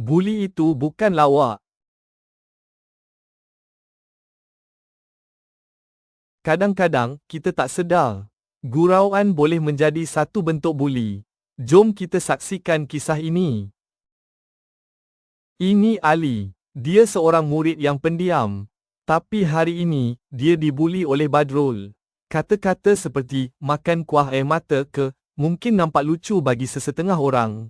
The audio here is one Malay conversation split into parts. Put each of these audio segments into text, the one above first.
Buli itu bukan lawak. Kadang-kadang, kita tak sedar. Gurauan boleh menjadi satu bentuk buli. Jom kita saksikan kisah ini. Ini Ali. Dia seorang murid yang pendiam. Tapi hari ini, dia dibuli oleh Badrul. Kata-kata seperti, makan kuah air mata ke, mungkin nampak lucu bagi sesetengah orang.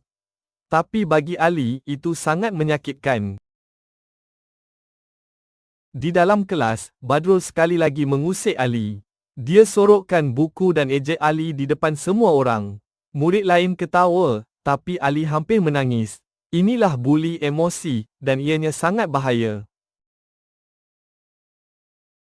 Tapi bagi Ali, itu sangat menyakitkan. Di dalam kelas, Badrul sekali lagi mengusik Ali. Dia sorokkan buku dan ejek Ali di depan semua orang. Murid lain ketawa, tapi Ali hampir menangis. Inilah buli emosi dan ianya sangat bahaya.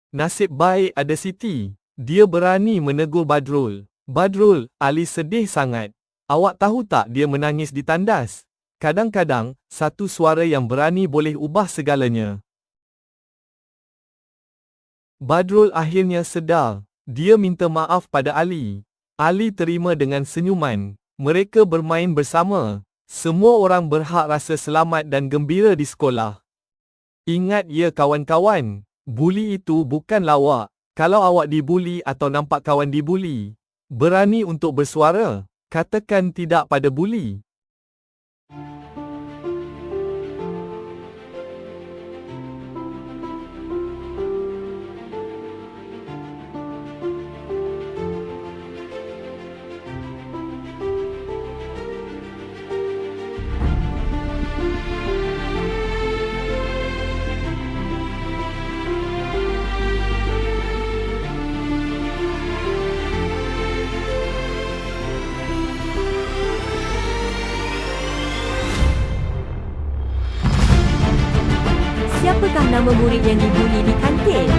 Nasib baik ada Siti. Dia berani menegur Badrul. Badrul, Ali sedih sangat. Awak tahu tak dia menangis di tandas? Kadang-kadang, satu suara yang berani boleh ubah segalanya. Badrul akhirnya sedar. Dia minta maaf pada Ali. Ali terima dengan senyuman. Mereka bermain bersama. Semua orang berhak rasa selamat dan gembira di sekolah. Ingat ya kawan-kawan, buli itu bukan lawak. Kalau awak dibuli atau nampak kawan dibuli, berani untuk bersuara. Katakan tidak pada buli. Siapakah nama murid yang dibuli di kantin?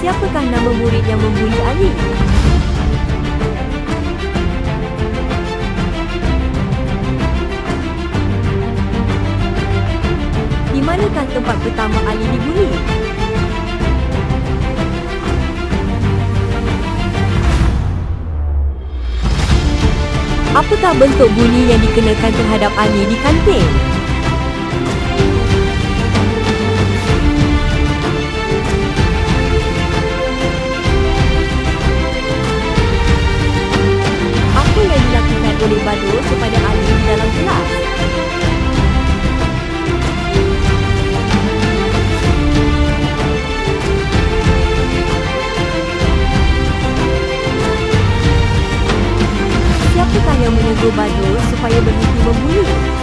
Siapakah nama murid yang membuli Ali? Di manakah tempat pertama Ali dibuli? Apakah bentuk buli yang dikenakan terhadap Ali di kantin? Apa yang dilakukan oleh Badul kepada Ali di dalam kelas? Badul supaya berhenti membuli?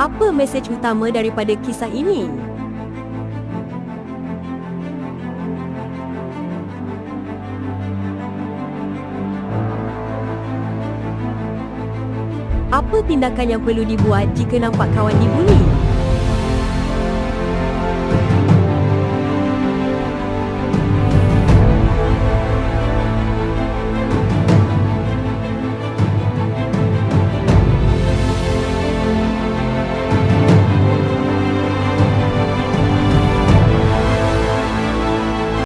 Apa mesej utama daripada kisah ini? Apa tindakan yang perlu dibuat jika nampak kawan dibuli?